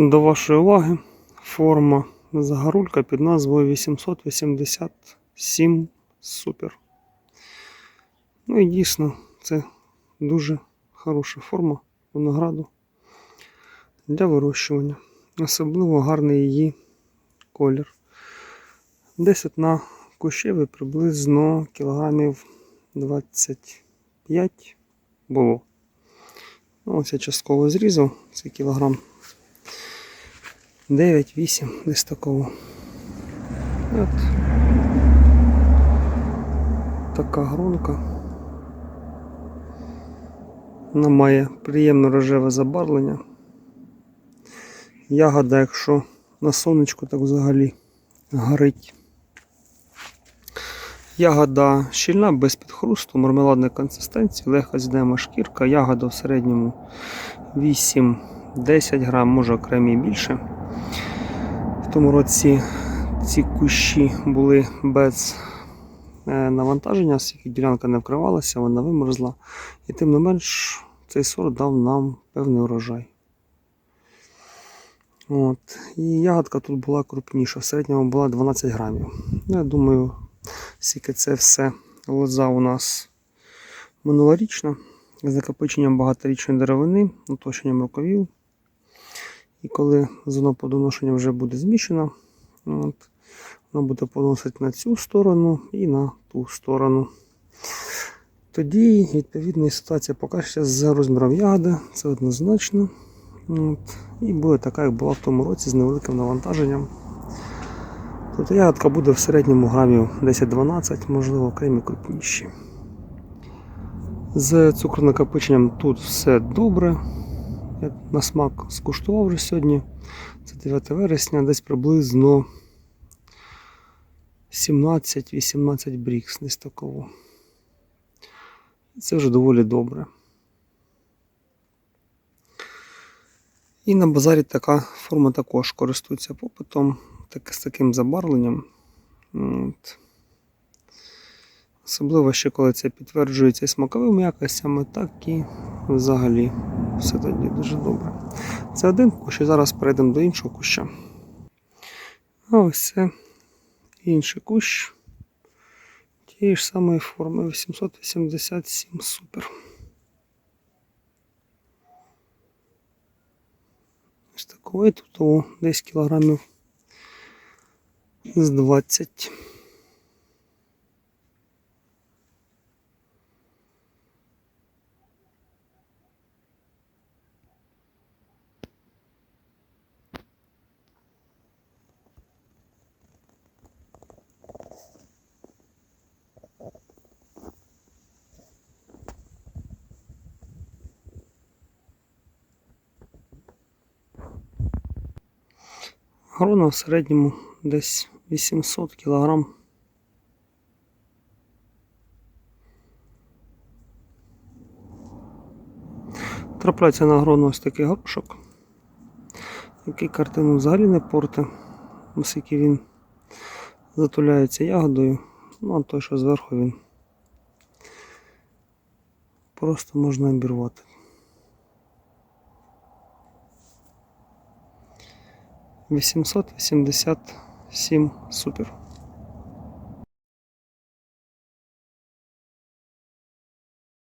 До вашої уваги форма загорулька під назвою 887 Супер. Ну і дійсно, це дуже хороша форма винограду для вирощування. Особливо гарний її колір. Десь от на кущеві приблизно кілограмів 25 було. Ну, ось я частково зрізав цей кілограм 9-8 десь такого. От. Така гронка. Вона має приємне рожеве забарвлення. Ягода, якщо на сонечку, так взагалі горить. Ягода щільна, без підхрусту, мармеладної консистенції, легко здаємо шкірка, ягода в середньому 8-10 грам, може окремі більше. В тому році ці кущі були без е, навантаження, оскільки ділянка не вкривалася, вона вимерзла. І тим не менш цей сорт дав нам певний урожай. От. І ягодка тут була крупніша, в середньому була 12 грамів. Я думаю, скільки це все лоза у нас минулорічна, з накопиченням багаторічної деревини, оточенням рукавів. І коли зоноподоношення вже буде зміщено, от, воно буде подоносити на цю сторону і на ту сторону. Тоді, відповідно, ситуація покажеться з розміром ягоди, це однозначно. От. І буде така, як була в тому році з невеликим навантаженням. Тобто ягодка буде в середньому грамів 10-12, можливо, окремі крупніші. З цукронакопиченням тут все добре. Я на смак скуштував вже сьогодні. Це 9 вересня, десь приблизно 17-18 брікс, десь такого. Це вже доволі добре. І на базарі така форма також користується попитом, так, з таким забарвленням. От. Особливо ще коли це підтверджується і смаковими якостями, так і взагалі все тоді дуже добре. Це один кущ, і зараз перейдемо до іншого куща. А ось це інший кущ тієї ж самої форми 887 супер. Ось такої тут десь кілограмів з 20. Грона в середньому десь 800 кг. Трапляється на грону ось такий горошок, який картину взагалі не порте, оскільки він затуляється ягодою, ну а той, що зверху він просто можна обірвати. Вісімсот вісімдесят сім супер.